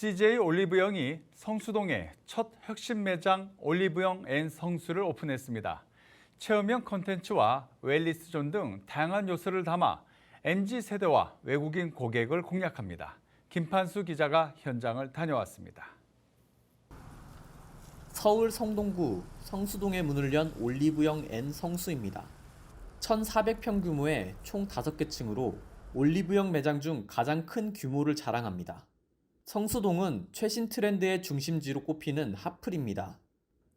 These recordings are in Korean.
CJ 올리브영이 성수동에 첫 혁신 매장 올리브영 앤 성수를 오픈했습니다. 체험형 컨텐츠와 웰리스 존 등 다양한 요소를 담아 MZ 세대와 외국인 고객을 공략합니다. 김판수 기자가 현장을 다녀왔습니다. 서울 성동구 성수동에 문을 연 올리브영 앤 성수입니다. 1,400평 규모의 총 5개 층으로 올리브영 매장 중 가장 큰 규모를 자랑합니다. 성수동은 최신 트렌드의 중심지로 꼽히는 핫플입니다.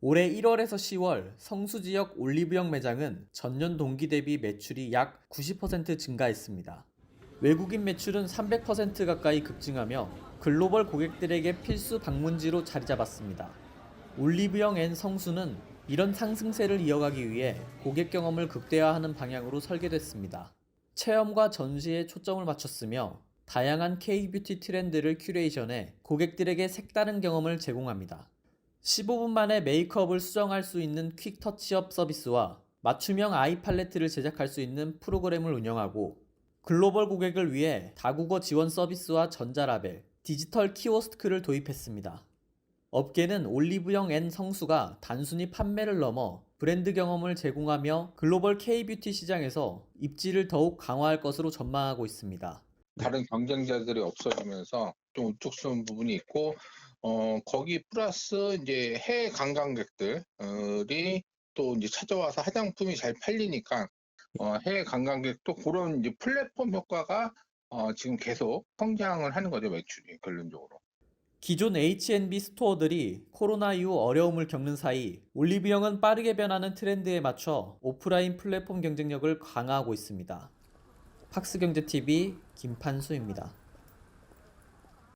올해 1월에서 10월 성수 지역 올리브영 매장은 전년 동기 대비 매출이 약 90% 증가했습니다. 외국인 매출은 300% 가까이 급증하며 글로벌 고객들에게 필수 방문지로 자리 잡았습니다. 올리브영 앤 성수는 이런 상승세를 이어가기 위해 고객 경험을 극대화하는 방향으로 설계됐습니다. 체험과 전시에 초점을 맞췄으며 다양한 K-뷰티 트렌드를 큐레이션해 고객들에게 색다른 경험을 제공합니다. 15분 만에 메이크업을 수정할 수 있는 퀵 터치업 서비스와 맞춤형 아이 팔레트를 제작할 수 있는 프로그램을 운영하고 글로벌 고객을 위해 다국어 지원 서비스와 전자라벨, 디지털 키오스크를 도입했습니다. 업계는 올리브영 앤 성수가 단순히 판매를 넘어 브랜드 경험을 제공하며 글로벌 K-뷰티 시장에서 입지를 더욱 강화할 것으로 전망하고 있습니다. 다른 경쟁자들이 없어지면서 좀 우뚝서는 부분이 있고 어 거기 플러스 이제 해외 관광객들이 또 이제 찾아와서 화장품이 잘 팔리니까 어 해외 관광객도 그런 이제 플랫폼 효과가 어 지금 계속 성장을 하는 거죠 매출이 결론적으로. 기존 H&B 스토어들이 코로나 이후 어려움을 겪는 사이 올리브영은 빠르게 변하는 트렌드에 맞춰 오프라인 플랫폼 경쟁력을 강화하고 있습니다. 팍스경제TV 김판수입니다.